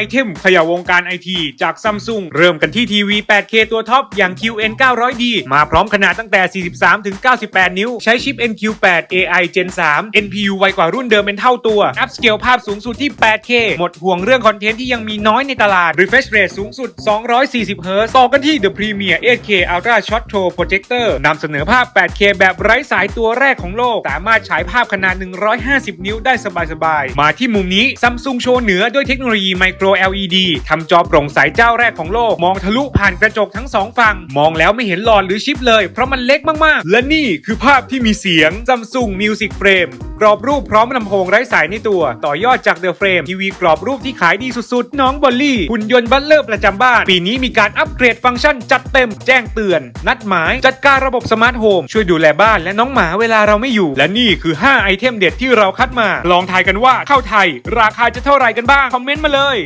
อเทมเขย่าวงการไอทีจากซัมซุงเริ่มกันที่ทีวี 8K ตัวท็อปอย่าง QN 900D มาพร้อมขนาดตั้งแต่ 43 ถึง 98 นิ้ว ใช้ชิป NQ8 AI Gen 3 NPU ไวกว่ารุ่นเดิมเป็นเท่าตัว อัพสเกลภาพสูงสุดที่ 8K หมดห่วงเรื่องคอนเทนต์ที่ยังมีน้อยในตลาด Refresh Rate สูงสุด 240 Hz ต่อกันที่ The Premier 8K Ultra Shot Throw Projector นำเสนอภาพ 8K แบบไร้สายตัวแรกของโลก สามารถฉายภาพขนาด 150 นิ้วได้สบายๆ มาที่มุมนี้ซัมซุงโชว์เหนือด้วยเทคโนโลยี Micro LED ทำจอโปร่งใสเจ้าแรกของโลก มองทะลุผ่านกระจกทั้งสองฝั่ง มองแล้วไม่เห็นหลอดหรือชิปเลย เพราะมันเล็กมากๆ และนี่คือภาพที่มีเสียง Samsung Music Frame กรอบรูปพร้อมลำโพงไร้สายในตัว ต่อยอดจาก The Frame ทีวีกรอบรูปที่ขายดีสุดๆ น้องบอลลี่ หุ่นยนต์บัลเลอร์ประจำบ้าน ปีนี้มีการอัปเกรดฟังก์ชันจัดเต็ม แจ้งเตือน นัดหมาย จัดการระบบสมาร์ทโฮมช่วยดูแลบ้านและน้องหมาเวลาเราไม่อยู่ และนี่คือ 5 ไอเทมเด็ดที่เราคัดมา ลองทายกันว่าเข้าไทย ราคาจะเท่าไหร่กันบ้าง คอมเมนต์มาเลย